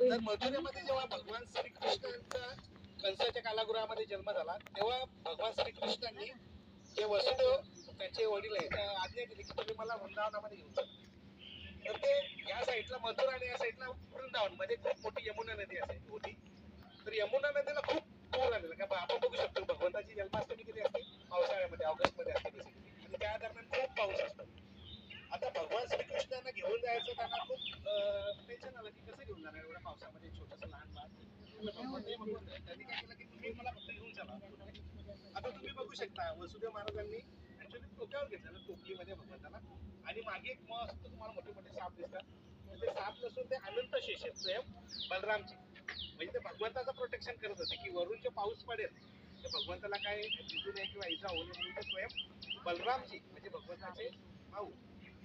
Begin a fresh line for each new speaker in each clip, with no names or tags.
तर मथुरेमध्ये जेव्हा भगवान श्रीकृष्णांचा कंसाच्या कालागृहामध्ये जन्म झाला तेव्हा भगवान श्रीकृष्णांनी जे वसुदेव त्यांचे वडील आहेत आज्ञा दिली की तुम्ही मला वृंदावनामध्ये घेऊन चला तर ते या साईडला मथुरा आणि या साईडला वृंदावनमध्ये खूप मोठी यमुना नदी असे होती तर यमुना नदीला खूप पूर आलेला का आपण बघू शकतो भगवंताची आता भगवान श्रीकृष्णांना घेऊन जायचं त्यांना खूप टेन्शन आलं की कसं घेऊन जाणार? एवढ्या पावसामध्ये छोटस लहान त्यांनी काय केलं की तुम्ही मला फक्त घेऊन चला. आता तुम्ही बघू शकता वसुदेव महाराजांनी ऍक्च्युली टोक्यावर घेतलेलं टोपलीमध्ये भगवंताला आणि मागे एक मस्त तुम्हाला मोठे मोठे साप दिसतात. ते साप नसून ते अनंत शेष आहेत स्वयं बलरामजी म्हणजे ते भगवंताचं प्रोटेक्शन करत होते की वरून जे पाऊस पडेल. ते भगवंताला काय भिजू नये किंवा इजा होऊ नये म्हणून ते स्वयं बलरामजी म्हणजे भगवंताचे भाऊ.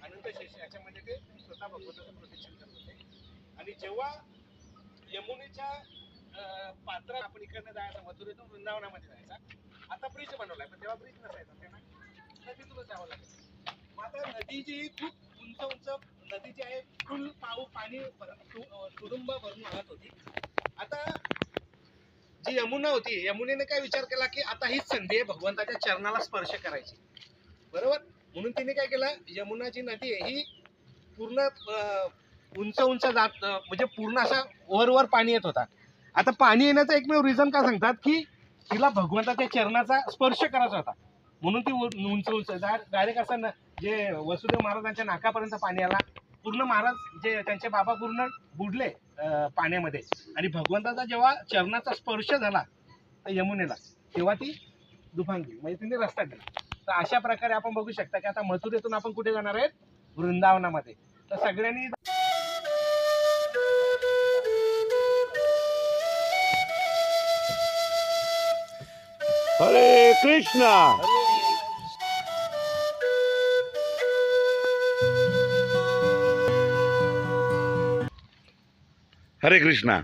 अनंत शेष याच्यामध्ये ते स्वतः भगवंताचं प्रोटेक्शन करत होते. आणि जेव्हा यमुनेच्या पात्र पात्रात आपण इकडनं जायचं मथुरेतून वृंदावनामध्ये जायचा आता ब्रिज बनवलाय पण तेव्हा ब्रिज नसायचा त्यांना नदीतूनच जावं लागेल. मग आता नदी जी खूप उंच उंच नदी जी आहे फुल पाऊ पाणी तुडुंब भरून वाहत होती. आता जी यमुना होती यमुनेने काय विचार केला की आता हीच संधी आहे भगवंताच्या चरणाला स्पर्श करायची. बरोबर? म्हणून तिने काय केलं? यमुना जी नदी आहे ही पूर्ण उंच उंच जात म्हणजे पूर्ण असा वरवर पाणी येत होता. आता पाणी येण्याचं एकमेव रिझन काय सांगतात की तिला भगवंताच्या चरणाचा स्पर्श करायचा होता. म्हणून ती उंच उंच डायरेक्ट असं न- जे वसुदेव महाराजांच्या नाकापर्यंत पाणी आला. पूर्ण महाराज जे त्यांचे बाबा पूर्ण बुडले पाण्यामध्ये. आणि भगवंताचा जेव्हा चरणाचा स्पर्श झाला यमुनेला तेव्हा ती दुभांगली म्हणजे तिने रस्ता दिला तर अशा प्रकारे आपण बघू शकता की आता मथुरेतून आपण कुठे जाणार आहेत? वृंदावनामध्ये. तर सगळ्यांनी
हरे कृष्णा! हरे कृष्णा!